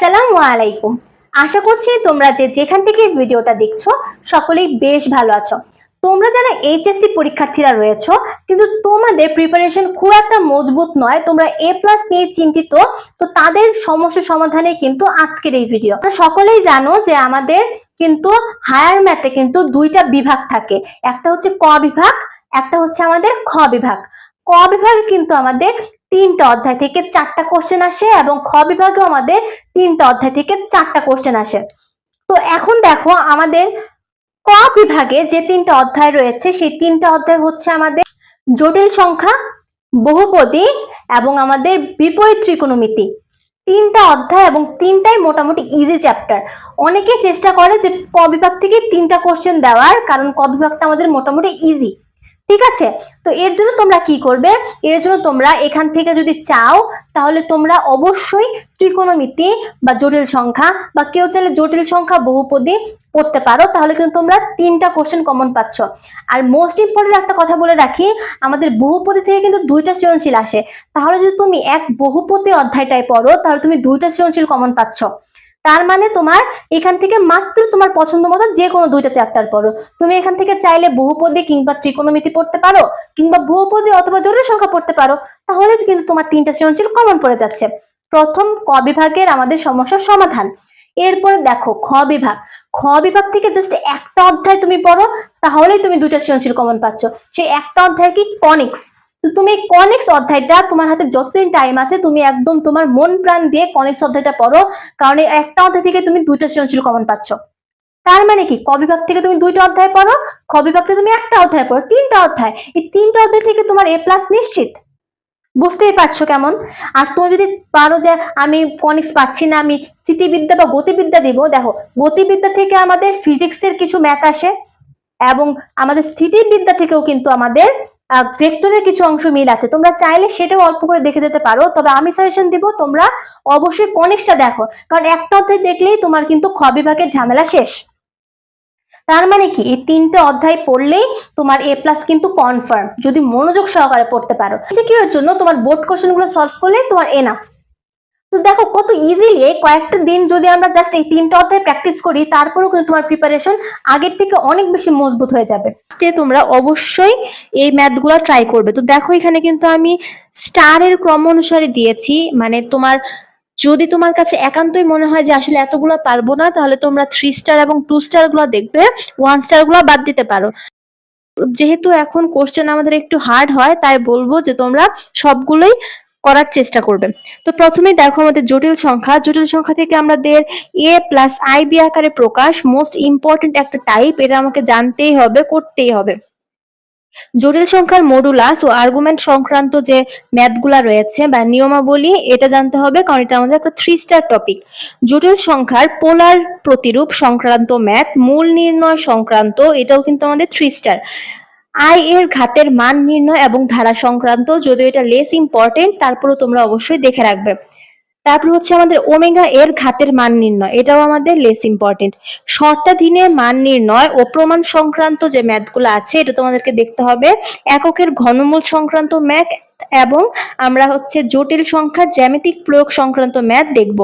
আসসালামু আলাইকুম। আশা করছি তোমরা যে যেখান থেকে ভিডিওটা দেখছ, সকলেই বেশ ভালো আছো। তোমরা যারা এইচএসসি পরীক্ষার্থীরা রয়েছো, কিন্তু তোমাদের প্রিপারেশন খুব একটা মজবুত নয়, তোমরা এ প্লাস নিয়ে চিন্তিত, তো তাদের সমস্যা সমাধানে কিন্তু আজকের এই ভিডিও তোমরা সকলেই জানো যে আমাদের কিন্তু হায়ার ম্যাথে কিন্তু দুইটা বিভাগ থাকে। একটা হচ্ছে ক বিভাগ, একটা হচ্ছে আমাদের খ বিভাগ। ক বিভাগে কিন্তু আমাদের তিনটা অধ্যায় থেকে চারটা কোশ্চেন আসে এবং খ বিভাগেও আমাদের তিনটা অধ্যায় থেকে চারটা কোশ্চেন আসে। তো এখন দেখো আমাদের ক বিভাগে যে তিনটা অধ্যায় রয়েছে, সেই তিনটা অধ্যায় হচ্ছে আমাদের জটিল সংখ্যা, বহুপদী এবং আমাদের বিপরীত ত্রিকোণমিতি। তিনটা অধ্যায় এবং তিনটাই মোটামুটি ইজি চ্যাপ্টার অনেকে চেষ্টা করে যে ক বিভাগ থেকে তিনটা কোশ্চেন দেওয়ার, কারণ ক বিভাগটা আমাদের মোটামুটি ইজি ঠিক আছে? তো এর জন্য তোমরা কি করবে? এর জন্য তোমরা এখান থেকে যদি চাও, তাহলে তোমরা অবশ্যই ত্রিকোণমিতি বা জটিল সংখ্যা বা কেউ চাইলে জটিল সংখ্যা বহুপদী পড়তে পারো, তাহলে কিন্তু তোমরা তিনটা কোশ্চেন কমন পাচ্ছ। আর মোস্ট ইম্পর্টেন্ট একটা কথা বলে রাখি, আমাদের বহুপদী থেকে কিন্তু দুইটা সৃজনশীল আসে। তাহলে যদি তুমি এক বহুপতি অধ্যায়টায় পড়ো, তাহলে তুমি দুইটা সৃজনশীল কমন পাচ্ছ। তার মানে তোমার এখান থেকে মাত্র তোমার পছন্দ মতো যে কোনো দুইটা চ্যাপ্টার পড়ো। তুমি এখান থেকে চাইলে বহুপদী কিংবা ত্রিকোণমিতি পড়তে পারো, কিংবা বহুপদী অথবা জটিল সংখ্যা পড়তে পারো, তাহলে কিন্তু তোমার তিনটা সৃজনশীল কমন পড়ে যাচ্ছে। প্রথম ক বিভাগের আমাদের সমস্যার সমাধান। এরপরে দেখো খ বিভাগ। খ বিভাগ থেকে জাস্ট একটা অধ্যায় তুমি পড়ো, তাহলেই তুমি দুইটা সৃজনশীল কমন পাচ্ছ। সেই একটা অধ্যায় কি কনিক্স তো তুমি কনিক্স অধ্যায়টা তোমার হাতে যতদিন টাইম আছে, তুমি একদম তোমার মন প্রাণ দিয়ে কনিক্স অধ্যায়টা পড়ো। কারণ একটা অধ্যায় থেকে তুমি দুইটা সৃজনশীল কমন পাচ্ছ। তার মানে কি? ক বিভাগ থেকে তুমি দুইটা অধ্যায় পড়ো, খ বিভাগ থেকে তুমি একটা অধ্যায় পড়ো, তিনটা অধ্যায়। এই তিনটা অধ্যায় থেকে তোমার এ প্লাস নিশ্চিত। বুঝতেই পারছ কেমন? আর তুমি যদি পারো যে আমি কনিক্স পাচ্ছি না, আমি স্থিতিবিদ্যা বা গতিবিদ্যা দিব, দেখো, গতিবিদ্যা থেকে আমাদের ফিজিক্সের কিছু ম্যাথ আসে এবং আমাদের স্থিতিবিদ্যা থেকেও কিন্তু আমাদের ভেক্টরের কিছু অংশ মিল আছে। তোমরা চাইলে সেটাও অল্প করে দেখে যেতে পারো। তবে আমি সাজেশন দিব, তোমরা অবশ্যই কনিক্সটা দেখো। কারণ একটা অধ্যায় দেখলেই তোমার কিন্তু খ বিভাগের ঝামেলা শেষ। তার মানে কি? এই তিনটে অধ্যায় পড়লেই তোমার এ প্লাস কিন্তু কনফার্ম যদি মনোযোগ সহকারে পড়তে পারো। সিকিউর জন্য তোমার বোর্ড কোশ্চেনগুলো সলভ করলে তোমার এনাফ তো দেখো কত ইজিলি কয়েকটা দিন যদি আমরা জাস্ট এই তিনটা অধ্যায় প্র্যাকটিস করি, তারপরেও কিন্তু তোমার প্রিপারেশন আগের থেকে অনেক বেশি মজবুত হয়ে যাবে। যে তোমরা অবশ্যই এই ম্যাথগুলো ট্রাই করবে। তো দেখো এখানে কিন্তু আমি স্টারের ক্রম অনুসারে দিয়েছি মানে তোমার যদি তোমার কাছে একান্তই মনে হয় যে আসলে এতগুলো পারব না, তাহলে তোমরা থ্রি স্টার এবং টু স্টারগুলো দেখবে ওয়ান স্টারগুলো বাদ দিতে পারো। যেহেতু এখন কোশ্চেন আমাদের একটু হার্ড হয়, তাই বলব যে তোমরা সবগুলোই করার চেষ্টা করবে। তো প্রথমে দেখো আমাদের জটিল সংখ্যা। জটিল সংখ্যা থেকে আমাদের এ প্লাস আই বি আকারে প্রকাশ। মোস্ট ইম্পর্টেন্ট একটা টাইপ এটা আমাকে জানতেই হবে, করতেই হবে। জটিল সংখ্যার মডুলাস ও আর্গুমেন্ট সংক্রান্ত যে ম্যাথগুলা রয়েছে বা নিয়মাবলী, এটা জানতে হবে কারণ এটা আমাদের একটা থ্রি স্টার টপিক জটিল সংখ্যার পোলার প্রতিরূপ সংক্রান্ত ম্যাথ মূল নির্ণয় সংক্রান্ত, এটাও কিন্তু আমাদের থ্রি স্টার আই এর ঘাতের মান নির্ণয় এবং ধারা সংক্রান্ত, যদিও এটা লেস ইম্পর্টেন্ট তারপরেও তোমরা অবশ্যই দেখে রাখবে। তারপরে হচ্ছে আমাদের ওমেগা এর ঘাতের মান নির্ণয়, এটাও আমাদের লেস ইম্পর্টেন্ট শর্তাধীনে মান নির্ণয় ও প্রমাণ সংক্রান্ত যে ম্যাথগুলো আছে, এটা তোমাদেরকে দেখতে হবে। এককের ঘনমূল সংক্রান্ত ম্যাথ এবং আমরা হচ্ছে জটিল সংখ্যা জ্যামিতিক প্রয়োগ সংক্রান্ত ম্যাথ দেখব।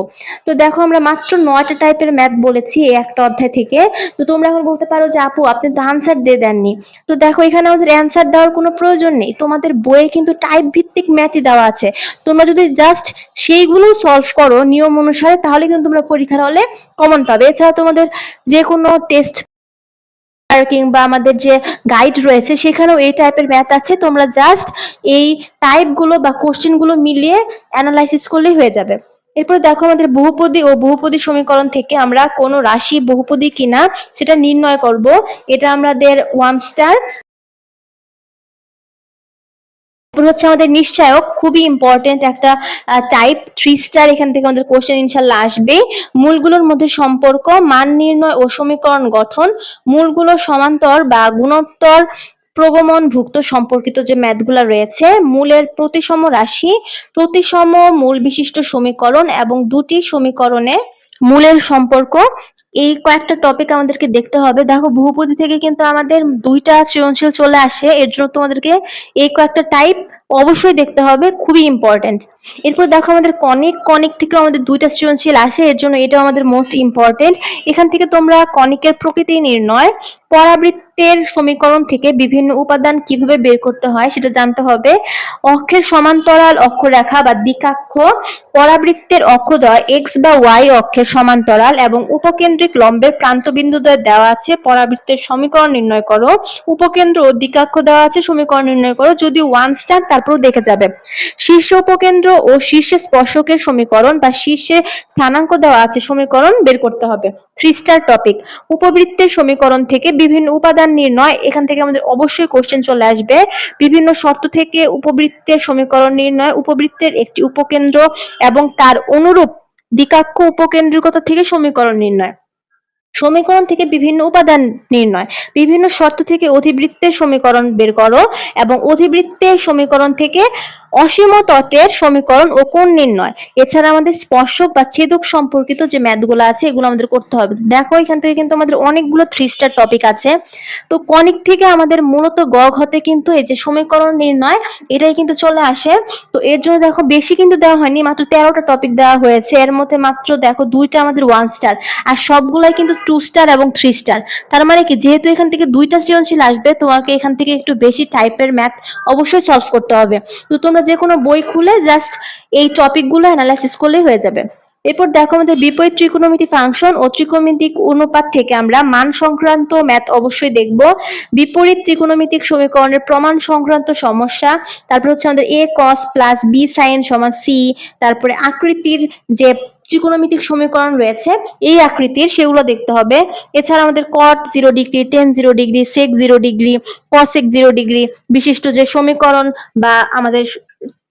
তো দেখো আমরা মাত্র নয়টা টাইপের ম্যাথ বলেছি এই একটা অধ্যায় থেকে। তো তোমরা এখন বলতে পারো যে, আপু, আপনি তো আনসার দিয়ে দেননি। তো দেখো এখানে আমাদের অ্যান্সার দেওয়ার কোনো প্রয়োজন নেই। তোমাদের বইয়ে কিন্তু টাইপ ভিত্তিক ম্যাথই দেওয়া আছে। তোমরা যদি জাস্ট সেইগুলো সলভ করো নিয়ম অনুসারে, তাহলে কিন্তু তোমরা পরীক্ষার হলে কমন পাবে। এছাড়া তোমাদের যে কোনো টেস্ট কিংবা আমাদের যে গাইড রয়েছে, সেখানেও এই টাইপের ম্যাথ আছে। তোমরা জাস্ট এই টাইপগুলো বা কোশ্চেনগুলো মিলিয়ে অ্যানালাইসিস করলেই হয়ে যাবে। এরপরে দেখো আমাদের বহুপদী ও বহুপদী সমীকরণ থেকে আমরা কোন রাশি বহুপদী কিনা, সেটা নির্ণয় করব। এটা আমাদের ওয়ান স্টার হচ্ছে আমাদের নিশ্চয়ক, খুবই ইম্পর্টেন্ট একটা টাইপ থ্রি স্টার এখান থেকে আমাদের কোশ্চেন ইনশাল্লাহ আসবে। মূলগুলোর মধ্যে সম্পর্ক, মান নির্ণয় ও সমীকরণ গঠন, মূলগুলো সমান্তর বা গুণোত্তর প্রগমনভুক্ত সম্পর্কিত যে ম্যাথগুলো রয়েছে, মূলের প্রতিসম রাশি, প্রতিসম মূল বিশিষ্ট সমীকরণ এবং দুটি সমীকরণে মূলের সম্পর্ক এই কয়েকটা টপিক আমাদেরকে দেখতে হবে। দেখো, বহুপদী থেকে কিন্তু আমাদের দুইটা সৃজনশীল চলে আসে। এর জন্য তোমাদেরকে এই কয়েকটা টাইপ অবশ্যই দেখতে হবে, খুবই ইম্পর্টেন্ট এরপর দেখো আমাদের কনিক কনিক থেকে আমাদের দুইটা সৃজনশীল আসে, এর জন্য এটাও আমাদের মোস্ট ইম্পর্টেন্ট এখান থেকে তোমরা কনিকের প্রকৃতি নির্ণয়, পরাবৃত্তের সমীকরণ থেকে বিভিন্ন উপাদান কীভাবে বের করতে হয় সেটা জানতে হবে। অক্ষের সমান্তরাল অক্ষরেখা বা দিকাক্ষ পরাবৃত্তের অক্ষদ্বয় এক্স বা ওয়াই অক্ষের সমান্তরাল এবং উপকেন্দ্রিক লম্বের প্রান্তবিন্দুদ্বয় দেওয়া আছে, পরাবৃত্তের সমীকরণ নির্ণয় করো। উপকেন্দ্র ও দিকাক্ষ দেওয়া আছে, সমীকরণ নির্ণয় করো। যদি ওয়ান স্টার তারপর দেখে যাবে। শীর্ষ উপকেন্দ্র ও শীর্ষে স্পর্শকের সমীকরণ বা শীর্ষে স্থানাঙ্ক দেওয়া আছে সমীকরণ বের করতে হবে। থ্রি স্টার টপিক উপবৃত্তের সমীকরণ থেকে বিভিন্ন উপাদান নির্ণয়। এখান থেকে আমাদের অবশ্যই কোশ্চেন চলে আসবে। বিভিন্ন শর্ত থেকে উপবৃত্তের সমীকরণ নির্ণয়, উপবৃত্তের একটি উপকেন্দ্র এবং তার অনুরূপ দিকাক্ষ উপকেন্দ্রিকতা থেকে সমীকরণ নির্ণয়। সমীকরণ থেকে বিভিন্ন উপাদান নির্ণয়। বিভিন্ন শর্ত থেকে অধিবৃত্তের সমীকরণ বের করো এবং অধিবৃত্তের সমীকরণ থেকে অসীম তটের সমীকরণ ও কোণ নির্ণয়। এছাড়া আমাদের স্পর্শক বা ছেদক সম্পর্কিত যে ম্যাথগুলো আছে, এগুলো আমাদের করতে হবে। দেখো, এখান থেকে কিন্তু আমাদের অনেকগুলো থ্রি স্টার টপিক আছে। তো কনিক থেকে আমাদের মূলত গ ঘতে কিন্তু এই যে সমীকরণ নির্ণয়, এটাই কিন্তু চলে আসে। তো এর জন্য দেখো, বেশি কিন্তু দেওয়া হয়নি, মাত্র তেরোটা টপিক দেওয়া হয়েছে। এর মধ্যে মাত্র দেখো, দুইটা আমাদের ওয়ান স্টার আর সবগুলাই কিন্তু টু স্টার এবং থ্রি স্টার তার মানে কি, যেহেতু এখান থেকে দুইটা সৃজনশীল আসবে, তোমাকে এখান থেকে একটু বেশি টাইপের ম্যাথ অবশ্যই সলভ করতে হবে। তো তোমরা যে কোনো বই খুলে জাস্ট এই টপিকগুলো অ্যানালাইসিস করলেই হয়ে যাবে। এরপর দেখো আমাদের বিপরীত ত্রিকোণমিতি ফাংশন ও ত্রিকোণমিতিক অনুপাত থেকে আমরা মান সংক্রান্ত ম্যাথ অবশ্যই দেখব। বিপরীত ত্রিকোণমিতিক সমীকরণের প্রমাণ সংক্রান্ত সমস্যা, তারপর হচ্ছে আমাদের A cos plus B sine সমান সি তারপরে আকৃতির যে ত্রিকোণমিতিক সমীকরণ রয়েছে। এই আকৃতির সেগুলো দেখতে হবে। এছাড়া আমাদের cot zero degree tan zero degree sec zero degree cosec zero degree বিশিষ্ট যে সমীকরণ বা আমাদের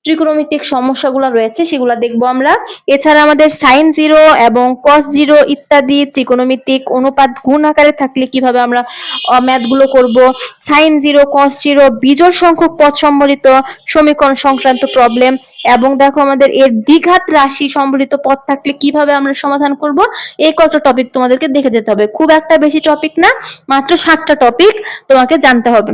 ত্রিকোণমিতিক সমস্যাগুলো রয়েছে, সেগুলো দেখব আমরা। এছাড়া আমাদের সাইন জিরো এবং কস জিরো ইত্যাদি ত্রিকোণমিতিক অনুপাত গুণ আকারে থাকলে কীভাবে আমরা ম্যাথগুলো করব? সাইন জিরো কস জিরো বিজোড় সংখ্যক পদ সম্বলিত সমীকরণ সংক্রান্ত প্রবলেম এবং দেখো আমাদের এর দ্বিঘাত রাশি সম্বলিত পদ থাকলে কীভাবে আমরা সমাধান করব? এই কত টপিক তোমাদেরকে দেখে যেতে হবে। খুব একটা বেশি টপিক না, মাত্র সাতটা টপিক তোমাকে জানতে হবে।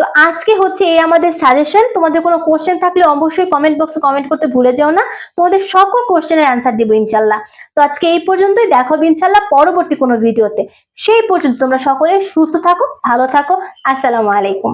তো আজকে হচ্ছে এই আমাদের সাজেশন তোমাদের কোনো কোশ্চেন থাকলে অবশ্যই কমেন্ট বক্সে কমেন্ট করতে ভুলে যেও না। তোমাদের সকল কোশ্চেনের অ্যান্সার দিব ইনশাল্লাহ। তো আজকে এই পর্যন্তই। দেখো ইনশাল্লাহ পরবর্তী কোনো ভিডিওতে সেই পর্যন্ত তোমরা সকলে সুস্থ থাকো, ভালো থাকো। আসসালামু আলাইকুম।